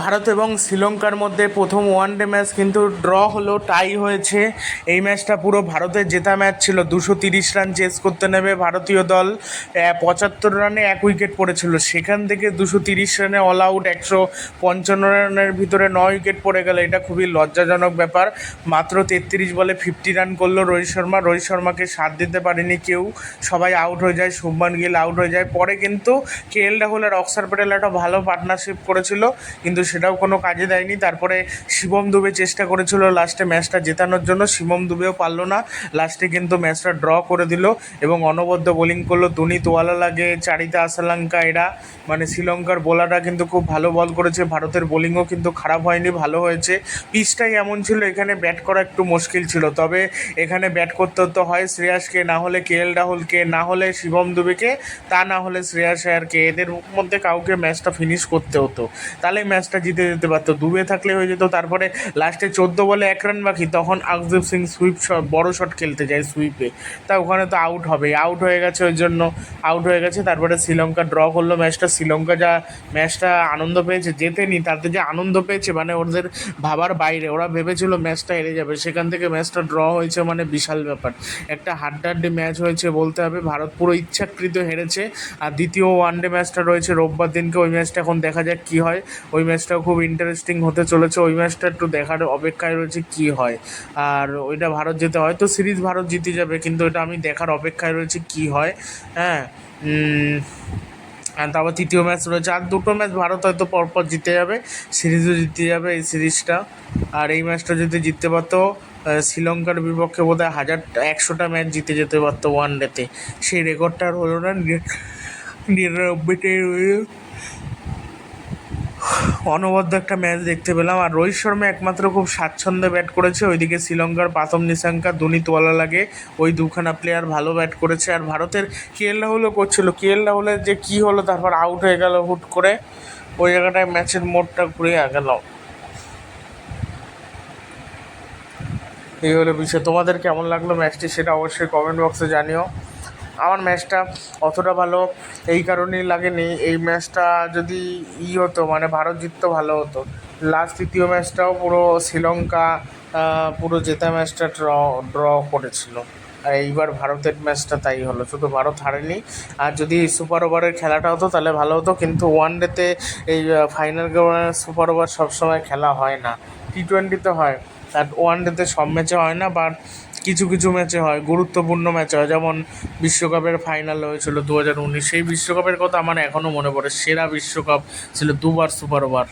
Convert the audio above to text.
ভারত এবং শ্রীলঙ্কার মধ্যে প্রথম ওয়ানডে ম্যাচ কিন্তু ড্র হলো টাই হয়েছে। এই ম্যাচটা পুরো ভারতের জেতা ম্যাচ ছিল। দুশো তিরিশ রান চেস করতে নেবে ভারতীয় দল। পঁচাত্তর রানে এক উইকেট পড়েছিল। সেখান থেকে দুশো তিরিশ রানে অল আউট একশো পঞ্চান্ন রানের ভিতরে নয় উইকেট পড়ে গেল। এটা খুবই লজ্জাজনক ব্যাপার। মাত্র তেত্রিশ বলে ফিফটি রান করল রোহিত শর্মা। রোহিত শর্মাকে সাথ দিতে পারেনি কেউ। সবাই আউট হয়ে যায় শুভমান গিল আউট হয়ে যায়। পরে কিন্তু কে এল রাহুল আর অক্সার প্যাটেল একটা ভালো পার্টনারশিপ করেছিল। কিন্তু সেটাও কোনো কাজে দেয়নি। তারপরে শিবম দুবে চেষ্টা করেছিল লাস্টে ম্যাচটা জেতানোর জন্য। শিবম দুবেও পারল না। লাস্টে কিন্তু ম্যাচটা ড্র করে দিল এবং অনবদ্য বোলিং করল। দুনি তোয়ালা লাগে চারিতা, আসালাঙ্কা এরা। মানে শ্রীলঙ্কার বোলাররা কিন্তু খুব ভালো বল করেছে। ভারতের বোলিংও কিন্তু খারাপ হয়নি, ভালো হয়েছে। পিচটাই এমন ছিল, এখানে ব্যাট করা একটু মুশকিল ছিল। তবে এখানে ব্যাট করতে হতে হয় শ্রেয়াসকে, না হলে কে এল রাহুলকে, না হলে শিবম দুবেকে, তা না হলে শ্রেয়াস আয়ারকে এদের মধ্যে কাউকে ম্যাচটা ফিনিশ করতে হতো। তাহলে ম্যাচটা জিতে যেতে পারতো, দুবে থাকলে হয়ে যেত। তারপরে লাস্টে চোদ্দ বলে এক রান বাকি, তখন আকদীপ সিং সুইপ শট বড় শট খেলতে যায় সুইপে তা ওখানে তো আউট হবে আউট হয়ে গেছে ওই জন্য আউট হয়ে গেছে। তারপরে শ্রীলঙ্কা ড্র করল ম্যাচটা শ্রীলঙ্কা যা ম্যাচটা আনন্দ পেয়েছে, জেতেনি, তাতে যে আনন্দ পেয়েছে মানে ওদের ভাবার বাইরে। ওরা ভেবেছিল ম্যাচটা হেরে যাবে। সেখান থেকে ম্যাচটা ড্র হয়েছে মানে বিশাল ব্যাপার। একটা হাড্ডাহাড্ডি ম্যাচ হয়েছে বলতে হবে। ভারত পুরো ইচ্ছাকৃত হেরেছে। আর দ্বিতীয় ওয়ানডে ম্যাচটা রয়েছে রোববার দিনকে। ওই ম্যাচটা এখন দেখা যাক কী হয়। ওই ম্যাচটাও খুব ইন্টারেস্টিং হতে চলেছে। ওই ম্যাচটা একটু দেখার অপেক্ষায় রয়েছে কী হয়। আর ওইটা ভারত যেতে হয়তো সিরিজ ভারত জিতে যাবে, কিন্তু এটা আমি দেখার অপেক্ষায় রয়েছে কী হয়। হ্যাঁ আর তারপর তৃতীয় ম্যাচ রয়েছে। আর দুটো ম্যাচ ভারত হয়তো পরপর জিতে যাবে। সিরিজও জিতে যাবে এই সিরিজটা। আর এই ম্যাচটা যদি জিততে পারতো শ্রীলঙ্কার বিপক্ষে বোধ হয় হাজার একশোটা ম্যাচ জিতে যেতে পারতো ওয়ান ডেতে সেই রেকর্ডটা আর হলো না। নিরা- নিরানব্বইটাই রইল অনবদ্য একটা ম্যাচ দেখতে পেলাম। আর রোহিত শর্মা একমাত্র খুব স্বাচ্ছন্দ্যে ব্যাট করেছে। ওইদিকে শ্রীলঙ্কার পাতম নিশাঙ্কা দুনি তোয়ালা লাগে। ওই দুখানা প্লেয়ার ভালো ব্যাট করেছে। আর ভারতের কে এল রাহুলও করছিল। কে এল রাহুলের যে কী হলো, তারপর আউট হয়ে গেল হুট করে। ওই জায়গাটায় ম্যাচের মোড়টা ঘুরে গেল। এই হলো বিষয়। তোমাদের কেমন লাগল ম্যাচটি সেটা অবশ্যই কমেন্ট বক্সে জানিও। আমার ম্যাচটা অতটা ভালো এই কারণেই লাগেনি। এই ম্যাচটা যদি ই হতো মানে ভারত জিততো, ভালো হতো। লাস্ট তৃতীয় ম্যাচটাও পুরো শ্রীলঙ্কা পুরো জেতা ম্যাচটা ড্র ড্র করেছিল। আর এইবার ভারতের ম্যাচটা তাই হলো। শুধু ভারত হারেনি। আর যদি সুপার ওভারের খেলাটা হতো তাহলে ভালো হতো, কিন্তু ওয়ান ডেতে এই ফাইনাল সুপার ওভার সবসময় খেলা হয় না। টি টোয়েন্টিতে হয়। আর ওয়ান ডেতে সব ম্যাচে হয় না, বাট কিছু কিছু ম্যাচে হয়, গুরুত্বপূর্ণ ম্যাচ হয়। যেমন বিশ্বকাপের ফাইনাল হয়েছিল দু হাজার উনিশ, সেই বিশ্বকাপের কথা আমার এখনও মনে পড়ে। সেরা বিশ্বকাপ ছিল দুবার সুপার ওভার